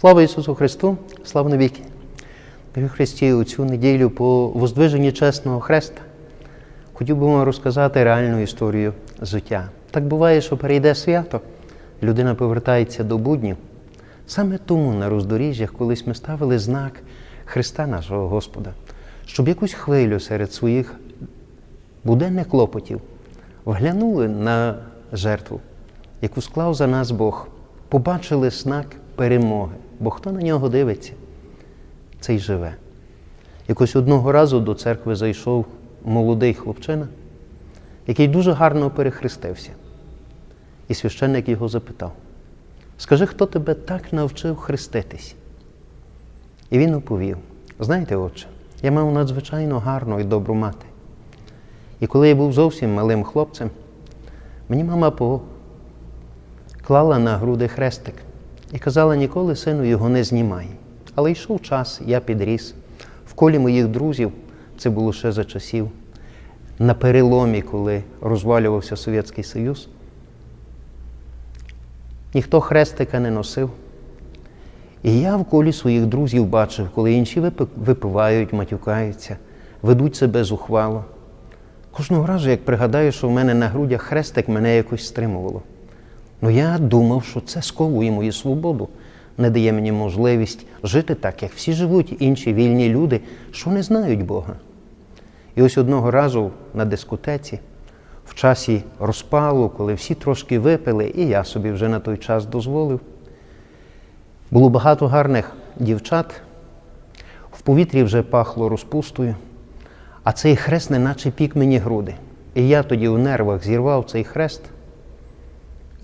Слава Ісусу Христу, слава навіки! Дорогі Христі, у цю неділю по воздвиженні чесного хреста хотів би вам розказати реальну історію життя. Так буває, що перейде свято, людина повертається до буднів. Саме тому на роздоріжжях колись ми ставили знак Христа нашого Господа, щоб якусь хвилю серед своїх буденних клопотів вглянули на жертву, яку склав за нас Бог, побачили знак перемоги. Бо хто на нього дивиться, цей живе. Якось одного разу до церкви зайшов молодий хлопчина, який дуже гарно перехрестився. І священник його запитав: Скажи, хто тебе так навчив хреститись? І він оповів: Знаєте, отче, я мав надзвичайно гарну і добру мати. І коли я був зовсім малим хлопцем, мені мама поклала на груди хрестик і казала, ніколи сину його не знімай. Але йшов час, я підріс. В колі моїх друзів, це було ще за часів, на переломі, коли розвалювався Совєтський Союз, ніхто хрестика не носив. І я в колі своїх друзів бачив, коли інші випивають, матюкаються, ведуть себе зухвало. Кожного разу, як пригадаю, що в мене на грудях хрестик мене якось стримувало. Ну я думав, що це сковує мою свободу, не дає мені можливість жити так, як всі живуть інші вільні люди, що не знають Бога. І ось одного разу на дискотеці, в часі розпалу, коли всі трошки випили, і я собі вже на той час дозволив, було багато гарних дівчат, в повітрі вже пахло розпустою, а цей хрест неначе пік мені груди. І я тоді у нервах зірвав цей хрест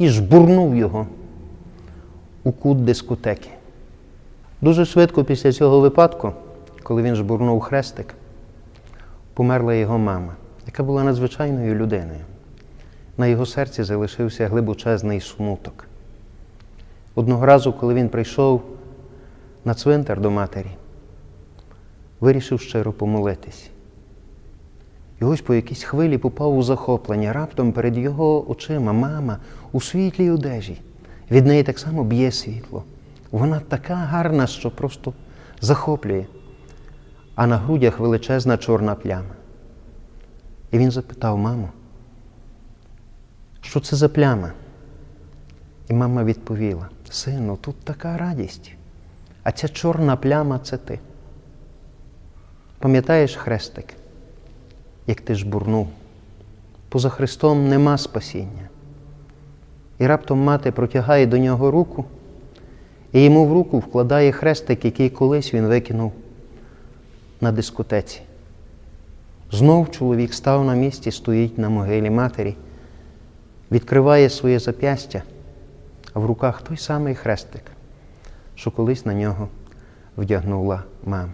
і жбурнув його у кут дискотеки. Дуже швидко після цього випадку, коли він жбурнув хрестик, померла його мама, яка була надзвичайною людиною. На його серці залишився глибочезний смуток. Одного разу, коли він прийшов на цвинтар до матері, вирішив щиро помолитись. І ось по якійсь хвилі попав у захоплення. Раптом перед його очима мама у світлій одежі. Від неї так само б'є світло. Вона така гарна, що просто захоплює. А на грудях величезна чорна пляма. І він запитав маму, що це за пляма? І мама відповіла: Сину, тут така радість, а ця чорна пляма це ти. Пам'ятаєш хрестик? Як ти жбурнув. Поза Христом нема спасіння. І раптом мати протягає до нього руку, і йому в руку вкладає хрестик, який колись він викинув на дискотеці. Знов чоловік став на місці, стоїть на могилі матері, відкриває своє зап'ястя, а в руках той самий хрестик, що колись на нього вдягнула мама.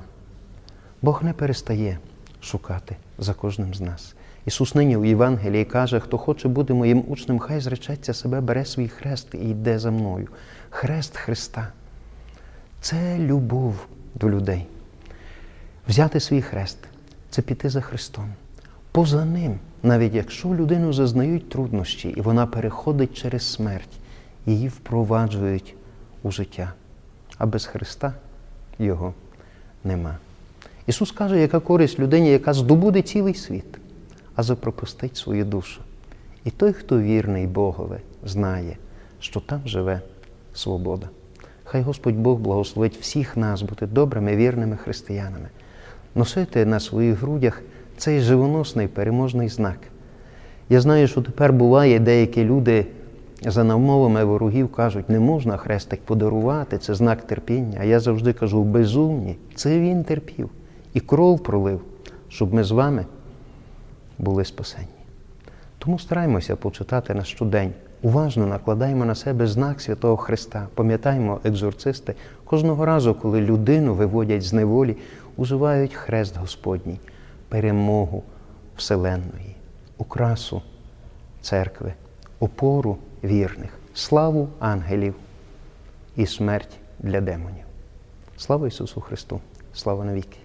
Бог не перестає шукати за кожним з нас. Ісус нині у Євангелії каже, хто хоче бути моїм учнем, хай зречеться себе, бере свій хрест і йде за мною. Хрест Христа це любов до людей. Взяти свій хрест це піти за Христом. Поза ним, навіть якщо людину зазнають труднощі, і вона переходить через смерть, її впроваджують у життя. А без Христа його нема. Ісус каже, яка користь людині, яка здобуде цілий світ, а запропустить свою душу. І той, хто вірний Богове, знає, що там живе свобода. Хай Господь Бог благословить всіх нас бути добрими, вірними християнами, носити на своїх грудях цей живоносний переможний знак. Я знаю, що тепер буває, деякі люди за навмовами ворогів кажуть, не можна хрестик подарувати, це знак терпіння. А я завжди кажу, безумні, це він терпів і кров пролив, щоб ми з вами були спасені. Тому стараємося почитати на щодень. Уважно накладаємо на себе знак Святого Христа. Пам'ятаємо, екзорцисти, кожного разу, коли людину виводять з неволі, уживають хрест Господній, перемогу Вселенної, украсу церкви, опору вірних, славу ангелів і смерть для демонів. Слава Ісусу Христу! Слава навіки!